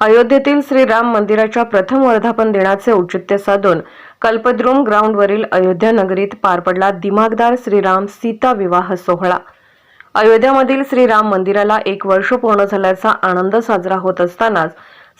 अयोध्येतील श्रीराम मंदिराच्या प्रथम वर्धापन दिनाचे औचित्य साधून कल्पद्रुम ग्राउंडवरील अयोध्या नगरीत पार पडला दिमागदार श्रीराम सीता विवाह सोहळा. अयोध्यामधील श्रीराम मंदिराला एक वर्ष पूर्ण झाल्याचा आनंद साजरा होत असतानाच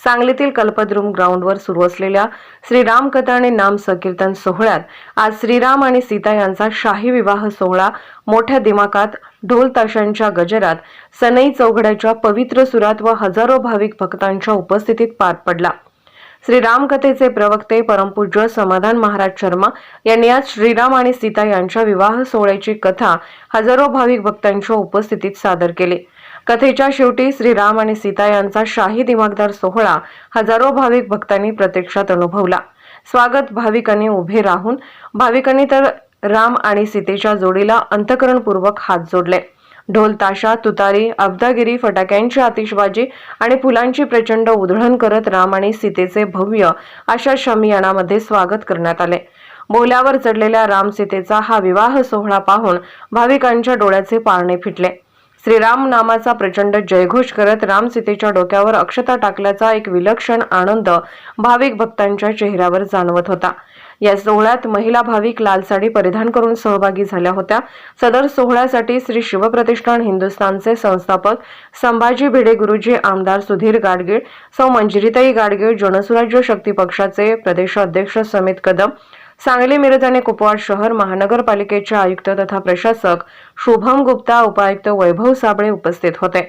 सांगलीतील कल्पद्रुम ग्राउंडवर सुरू असलेल्या श्रीराम कथा आणि नाम संकीर्तन सोहळ्यात आज श्रीराम आणि सीता यांचा शाही विवाह सोहळा मोठ्या दिमाकात ढोल ताशांच्या गजरात सनई चौघड्याच्या पवित्र सुरात व हजारो भाविक भक्तांच्या उपस्थितीत पार पडला. श्रीराम कथेचे प्रवक्ते परमपूज्य समाधान महाराज शर्मा यांनी आज श्रीराम आणि सीता यांच्या विवाह सोहळ्याची कथा हजारो भाविक भक्तांच्या उपस्थितीत सादर केली. कथेच्या शेवटी श्रीराम आणि सीता यांचा शाही दिमागदार सोहळा हजारो भाविक भक्तांनी प्रत्यक्षात अनुभवला. स्वागत भाविकांनी उभे राहून भाविकांनी तर राम आणि सीतेच्या जोडीला अंतकरणपूर्वक हात जोडले. ढोल ताशा तुतारी अब्दागिरी फटाक्यांची आतिषबाजी आणि फुलांची प्रचंड उधळण करत राम आणि सीतेचे भव्य अशा शमियानामध्ये स्वागत करण्यात आले. बोल्यावर चढलेल्या राम सीतेचा हा विवाह सोहळा पाहून भाविकांच्या डोळ्याचे पारणे फिटले. श्रीराम नामाचा प्रचंड जयघोष करत रामसीतेच्या डोक्यावर अक्षता टाकल्याचा एक विलक्षण आनंद भाविक भक्तांच्या चेहऱ्यावर जाणवत होता. या सोहळ्यात महिला भाविक लाल साडी परिधान करून सहभागी झाल्या होत्या. सदर सोहळ्यासाठी श्री शिवप्रतिष्ठान हिंदुस्थानचे संस्थापक संभाजी भिडे गुरुजी आमदार सुधीर गाडगीळ सौ मंजिरीताई गाडगीळ जनसुराज्य शक्ती पक्षाचे प्रदेशाध्यक्ष समित कदम सांगली मिरज आणि कुपवाड शहर महानगरपालिकेचे आयुक्त तथा प्रशासक शुभम गुप्ता उपायुक्त वैभव साबळे उपस्थित होते.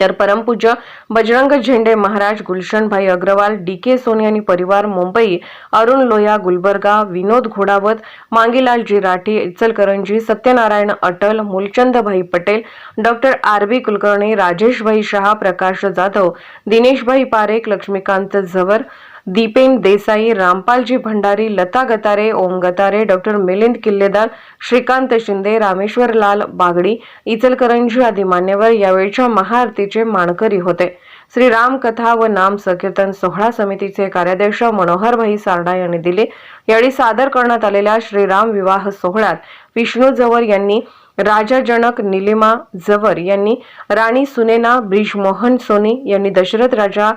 तर परमपूज्य बजरंग झेंडे महाराज गुलशनभाई अग्रवाल डी के सोनी आणि परिवार Mumbai Arun Loya Gulbarga Vinod Ghodawat Mangilalji Rathi Ichalkaranji Satyanarayan Atal Moolchandbhai Patel doctor R B Kulkarni Rajeshbhai Shah Prakash Jadhav Dineshbhai Parekh Laxmikant Zawar Dipen Desai Rampalji Bhandari Lata Gatare Om Gatare doctor Milind Killedar Shrikant Shinde Rameshwar Lal Bagdi Ichalkaranji आदी मान्यवर यावेळच्या महाआरतीचे मानकरी होते. श्री राम कथा व नाम संकीर्तन सोहळा समितीचे कार्याध्यक्ष मनोहरभाई सारडा यांनी दिले. यावेळी सादर करण्यात आलेल्या श्रीराम विवाह सोहळ्यात विष्णू जवर यांनी राजा जनक निलिमा जवर यांनी राणी सुनेना ब्रिजमोहन सोनी यांनी दशरथ राजा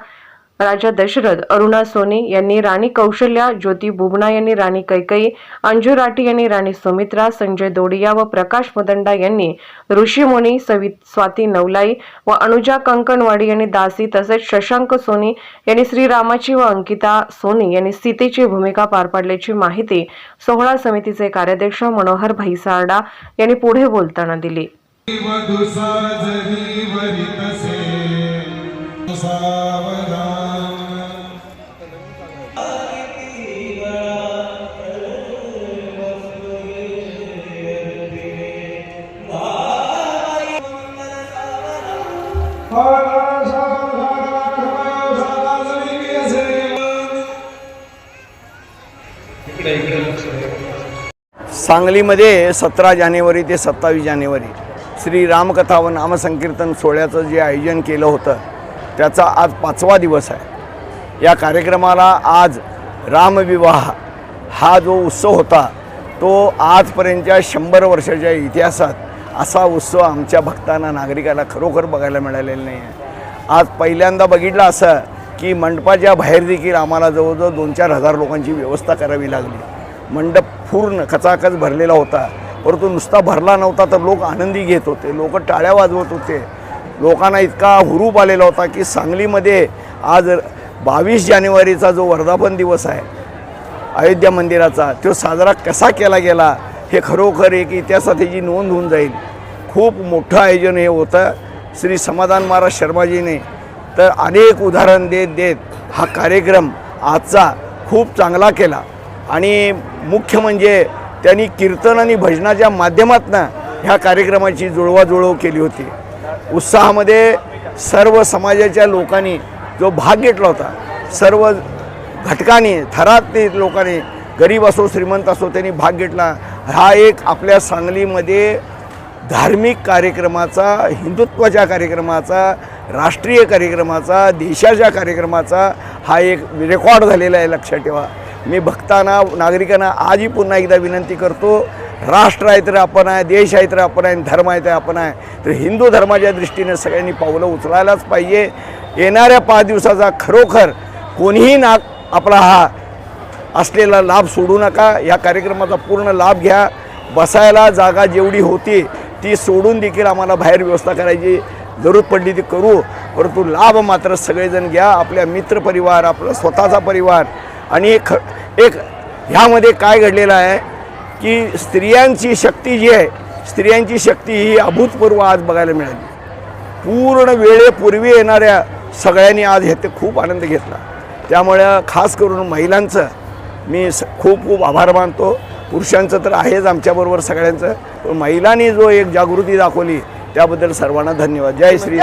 राजा दशरथ अरुणा सोनी यांनी राणी कौशल्या ज्योती बुबना यांनी राणी कैकई अंजू राठी यांनी राणी सुमित्रा संजय दोडिया व प्रकाश मदंडा यांनी ऋषीमुनी सवि स्वाती नवलाई व अनुजा कंकणवाडी यांनी दासी तसेच शशांक सोनी यांनी श्रीरामाची व अंकिता सोनी यांनी सीतेची भूमिका पार पाडल्याची माहिती सोहळा समितीचे कार्याध्यक्ष मनोहर भाई सारडा यांनी पुढे बोलताना दिली. वधू सांगलीमध्ये सतरा जानेवारी ते सत्तावीस जानेवारी श्री रामकथा व नामसंकीर्तन सोहळ्याचं जे आयोजन केलं होतं त्याचा आज पाचवा दिवस आहे. या कार्यक्रमाला आज रामविवाह हा जो उत्सव होता तो आजपर्यंतच्या शंभर वर्षाच्या इतिहासात असा उत्सव आमच्या भक्तांना नागरिकाला खरोखर बघायला मिळालेला नाही आहे आज पहिल्यांदा बघितलं असं की मंडपाच्या बाहेर देखील आम्हाला जवळजवळ दोन चार हजार लोकांची व्यवस्था करावी लागली. मंडप पूर्ण खचाखच भरलेला होता. परंतु नुसता भरला नव्हता तर लोक आनंदी घेत होते. लोक टाळ्या वाजवत होते. लोकांना इतका हुरूप आलेला होता की सांगलीमध्ये आज बावीस जानेवारीचा जो वर्धापन दिवस आहे अयोध्या मंदिराचा तो साजरा कसा केला गेला हे खरोखर एक इतिहासात त्याची नोंद होऊन जाईल. खूप मोठं आयोजन हे होतं. श्री समाधान महाराज शर्माजीने तर अनेक उदाहरण देत देत हा कार्यक्रम आजचा खूप चांगला केला. आणि मुख्य म्हणजे त्यांनी कीर्तन आणि भजनाच्या माध्यमातून ह्या कार्यक्रमाची जुळवाजुळव केली होती. उत्साहामध्ये सर्व समाजाच्या लोकांनी जो भाग घेतला होता सर्व घटकांनी थरातले लोकांनी गरीब असो श्रीमंत असो त्यांनी भाग घेतला. हा एक आपल्या सांगलीमध्ये धार्मिक कार्यक्रमाचा हिंदुत्वाच्या कार्यक्रमाचा राष्ट्रीय कार्यक्रमाचा देशाच्या कार्यक्रमाचा हा एक रेकॉर्ड झालेला आहे लक्षात ठेवा. मी भक्तांना नागरिकांना आजही पुन्हा एकदा विनंती करतो राष्ट्र आहे तर आपण आहे देश आहे तर आपण आहे धर्म आहे तर आपण आहे. तर हिंदू धर्माच्या दृष्टीने सगळ्यांनी पावलं उचलायलाच पाहिजे. येणाऱ्या पाच दिवसाचा खरोखर कोणीही ना आपला हा असलेला लाभ सोडू नका. या कार्यक्रमाचा पूर्ण लाभ घ्या. बसायला जागा जेवढी होती ती सोडून देखील आम्हाला बाहेर व्यवस्था करायची. जरूर पडली ती करू परंतु लाभ मात्र सगळेजण घ्या आपल्या मित्रपरिवार आपला स्वतःचा परिवार. आणि एक एक ह्यामध्ये काय घडलेलं आहे की स्त्रियांची शक्ती जी आहे स्त्रियांची शक्ती ही अभूतपूर्व आज बघायला मिळाली. पूर्ण वेळेपूर्वी येणाऱ्या सगळ्यांनी आज ह्याचे खूप आनंद घेतला. त्यामुळे खास करून महिलांचं मी स खूप खूप आभार मानतो. पुरुषांचं तर आहेच आमच्याबरोबर सगळ्यांचं. पण महिलांनी जो एक जागृती दाखवली त्याबद्दल सर्वांना धन्यवाद. जय श्री